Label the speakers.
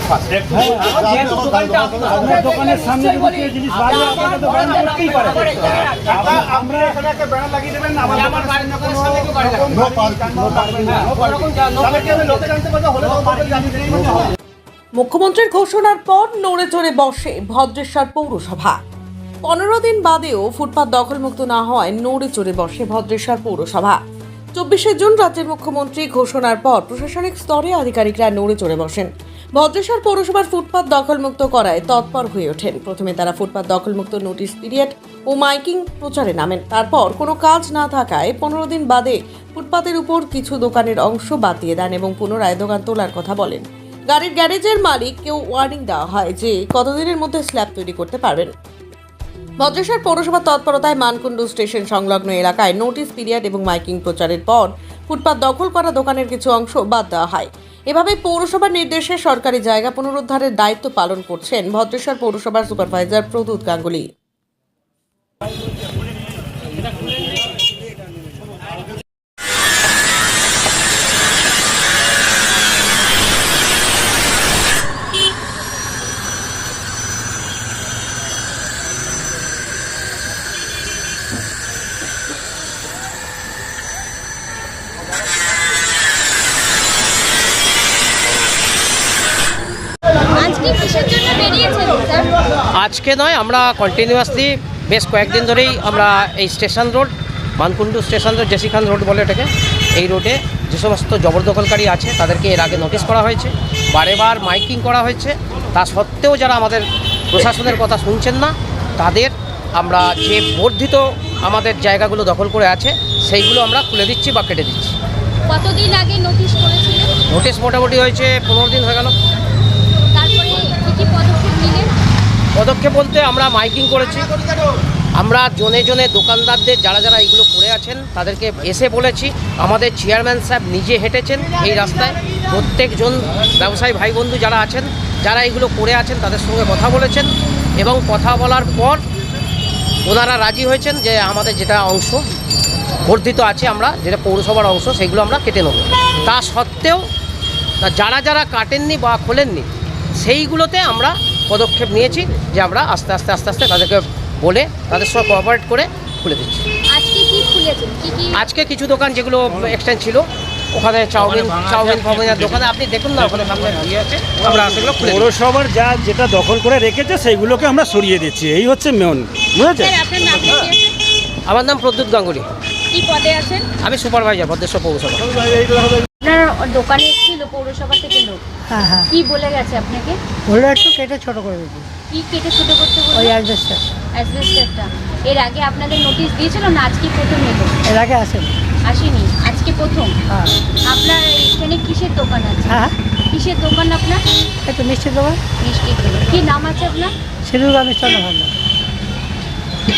Speaker 1: মানে।
Speaker 2: মুখ্যমন্ত্রীর ঘোষণার পর নড়ে চড়ে বসে ভদ্রেশ্বর পৌরসভা পনেরো দিন বাদেও ফুটপাত দখলমুক্ত না হওয়ায় নড়ে চড়ে বসে ভদ্রেশ্বর পৌরসভা চব্বিশে জুন রাজ্যের মুখ্যমন্ত্রী ঘোষণার পর প্রশাসনিক স্তরে আধিকারিকরা নড়ে চড়ে বসেন ভদ্রেশ্বর পৌরসভার ফুটপাত দখলমুক্ত করায় তৎপর হয়ে ওঠেন। প্রথমে তারা ফুটপাত দখলমুক্ত নোটিশ পিরিয়ড ও মাইকিং প্রচারে নামেন। তারপর কোনো কাজ না থাকায় পনেরো দিন বাদে ফুটপাতের উপর কিছু দোকানের অংশ বাদ দিয়ে দেন এবং পুনরায় দোকান তোলার কথা বলেন। গাড়ির গ্যারেজের মালিককেও ওয়ার্নিং দেওয়া হয় যে কতদিনের মধ্যে স্ল্যাব তৈরি করতে পারবেন। ভদ্রেশ্বর পৌরসভার তৎপরতায় মানকুণ্ডু স্টেশন সংলগ্ন এলাকায় নোটিশ পিরিয়ড এবং মাইকিং প্রচারের পর ফুটপাত দখল করা দোকানের কিছু অংশ বাদ দেওয়া হয়। এভাবে পৌরসভার নির্দেশে সরকারি জায়গা পুনরুদ্ধারের দায়িত্ব পালন করছেন ভদ্রেশ্বর পৌরসভার সুপারভাইজার প্রদ্যুৎ গাঙ্গুলি।
Speaker 3: আজকে
Speaker 4: নয় আমরা কন্টিনিউয়াসলি বেশ কয়েকদিন ধরেই আমরা এই station road Mankundu station road JC Khan road বলে এটাকে এই রোডে যে সমস্ত জবরদখলকারী আছে তাদেরকে এর আগে নোটিশ করা হয়েছে বারেবার মাইকিং করা হয়েছে। তা সত্ত্বেও যারা আমাদের প্রশাসনের কথা শুনছেন না তাদের আমরা যে বর্ধিত আমাদের জায়গাগুলো দখল করে আছে সেইগুলো আমরা খুলে দিচ্ছি বা কেটে দিচ্ছি।
Speaker 3: কতদিন আগে নোটিশ করেছিলেন?
Speaker 4: নোটিশ মোটামুটি হয়েছে পনেরো দিন হয়ে গেল
Speaker 3: তারপরে কি কি পদক্ষেপ নিলেন
Speaker 4: পদক্ষেপ বলতে আমরা মাইকিং করেছি। আমরা জনে জনে দোকানদারদের যারা যারা এগুলো করে আছেন, তাদেরকে এসে বলেছি, আমাদের চেয়ারম্যান সাহেব নিজে হেঁটেছেন এই রাস্তায়। প্রত্যেকজন ব্যবসায়ী ভাই বন্ধু যারা আছেন, যারা এগুলো করে আছেন, তাদের সঙ্গে কথা বলেছেন এবং কথা বলার পর ওনারা রাজি হয়েছেন যে আমাদের যেটা অংশ বর্ধিত আছে আমরা, যেটা পৌরসভার অংশ, সেগুলো আমরা কেটে নেব। তা সত্ত্বেও যারা যারা কাটেননি বা খোলেননি, সেইগুলোতে আমরা পদক্ষেপ নিয়েছি যে আমরা আস্তে আস্তে আস্তে আস্তে তাদেরকে বলে তাদের সঙ্গে কোঅপারেট করে খুলে দিচ্ছি।
Speaker 3: আজকে কি খুলেছেন? কি কি?
Speaker 4: আজকে কিছু দোকান যেগুলো এক্সটেন্ড ছিল ওখানে চাউমিন চাউমিন ফাউমিনের দোকানে আপনি দেখুন না ওখানে সামনে আছে আমরা সেগুলো খুলে
Speaker 1: পৌরসভার যা যেটা দখল করে রেখেছে সেইগুলোকে আমরা সরিয়ে দিচ্ছি। এই হচ্ছে মেন বুঝেছে
Speaker 3: স্যার আপনার নাম কি আছে?
Speaker 4: আমার নাম প্রদ্যুৎ গাঙ্গুলি।
Speaker 3: কি পদে আছেন?
Speaker 4: আমি সুপারভাইজার ভদ্রেশ্বর পৌরসভা।
Speaker 3: আপনার দোকানে ছিল পৌরসভা থেকে লোক।
Speaker 5: হ্যাঁ হ্যাঁ।
Speaker 3: কি বলে গেছে আপনাকে?
Speaker 5: বলল একটু কেটে ছোট করে দিচ্ছি
Speaker 3: কি কেটে ছোট করতে
Speaker 5: ওই
Speaker 3: বলল
Speaker 5: অ্যাড্রেসটা
Speaker 3: অ্যাসবেস্টারটা এর আগে আপনাদের নোটিশ দিয়েছিল না আজকে প্রথম এলো?
Speaker 5: এর আগে আসেন।
Speaker 3: আসেনি? আজকে প্রথম?
Speaker 5: হ্যাঁ।
Speaker 3: আপনার এখানে কিসের দোকান আছে?
Speaker 5: হ্যাঁ
Speaker 3: কিসের দোকান আপনার?
Speaker 5: একটু মিষ্টি দোকান।
Speaker 3: মিষ্টি কি নাম আছে আপনার?
Speaker 5: সিঁদুরগা মিষ্টান্ন ভান্ডার